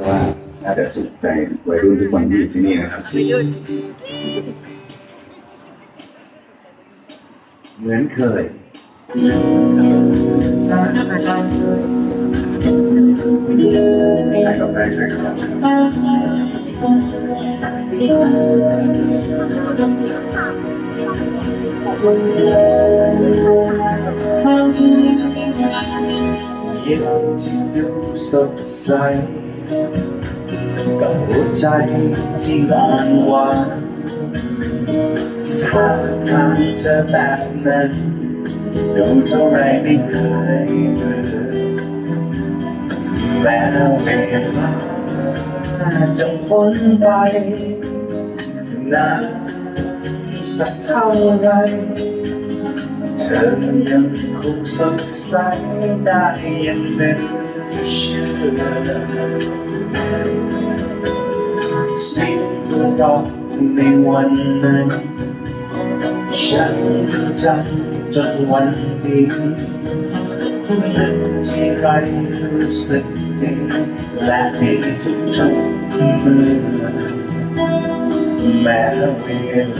ว่าน่าจะถูกใจวัยรุ่นทุกคนที่อยู่ที่นี่นะครับวัยรุ่นเหมือนเคยให้กาแฟช่วยกันนะครับยิ้มที่ดูสดใส กับหัวใจที่อ่อนหวานท่าทางเธอแบบนั้น ดูเท่าไรไม่เคยเบื่อแม้เวลาจะพ้นไปนานสักเท่าไร เธอยังคงสดใสได้ยังเป็นเชื่อสิ่งรอกในวันนั้น ฉันจำจนวันนี้นึกที่ไรรู้สึกดีและในทุกๆเมื่อแม้เว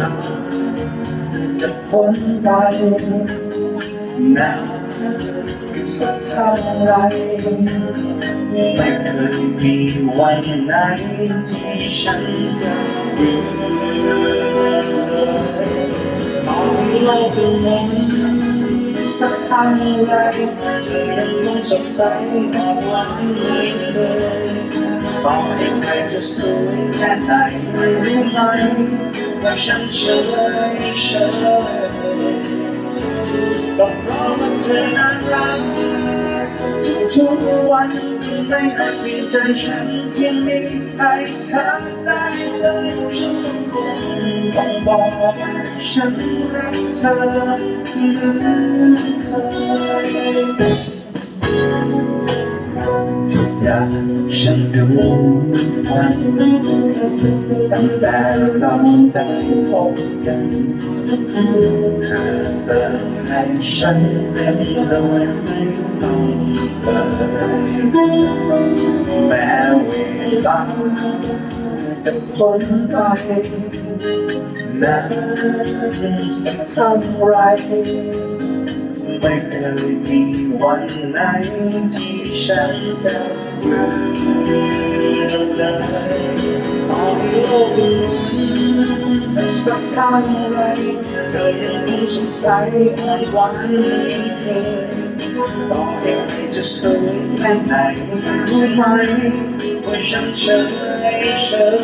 ลา จะพ้นไปนานสักเท่าไรไม่เคยมีวันไหนที่ฉันจะเบื่อเลยมองโลกจะมนสักเท่าไรเธอยังคงสดใสอ่อนวานเหมือนเคย ต่อให้ใครจะสวยแค่ไหนไม่รู้ไหมว่าฉันเฉยเฉยก็เพราะว่าเธอนั้นรักทุกๆวันไม่อาจเปลี่ยนใจฉันที่มีให้เธอได้เลยฉันคงต้องบอกฉันรักเธอเหมือนเคย อยาฉันดูฝันตั้งแต่เราได้พบกันเธอเติมให้ฉันเป็นโดยไม่ต้องเอ่ยแม้เวลาจะพ้นไปนานสักเท่าไรไม่เคยมี วันไหนที่ฉันจะเบื่อเลยต่อให้โลกหมุนสักเท่าไรเธอยังคงสดใสอ่อนวานเหมือนเคยต่อให้จะสวยแค่ไหนรู้ไหมว่าฉันเฉยเฉย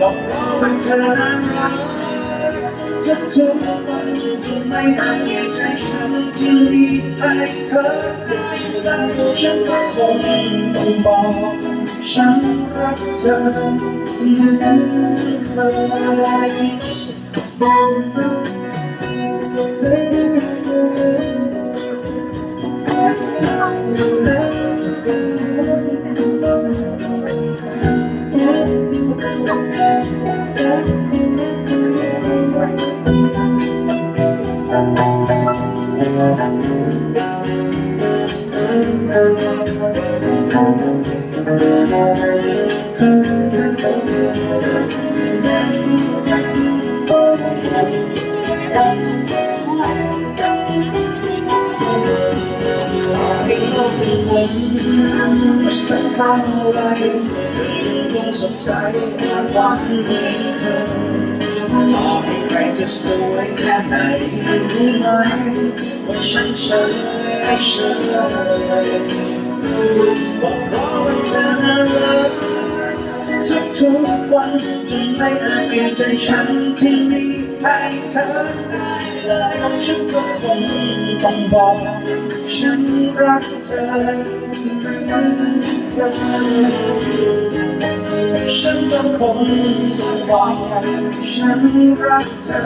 ก็เพราะว่าเธอนั้นรัก จะทุกวันจะไม่อาจเปลี่ยนใจฉันที่มีให้เธอได้เลยฉันก็คงต้องบอกฉันรักเธอเหมือนเคยให้โลก สักเท่าไรเธอยังคงสดใสอ่อนหวานเหมือนเคยต่อให้ใครจะสวยแค่ไหนรู้ไหมว่าฉันเฉยเฉยก็เพราะว่าเธอน่ารั ทุกทุกๆวันจนไม่อาจเปลี่ยนใจฉันที่มีให้เธอได้เลยฉันก็คงต้องบอกฉันรักเธอเหมือนเคยฉันก็คงต้องบอกฉันรักเธอ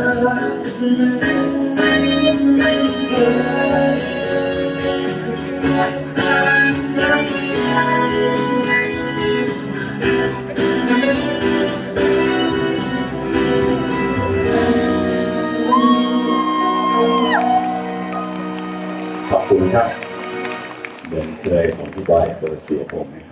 ครับเดินเคยของพี่บอยเปิดเสียผมนะครับ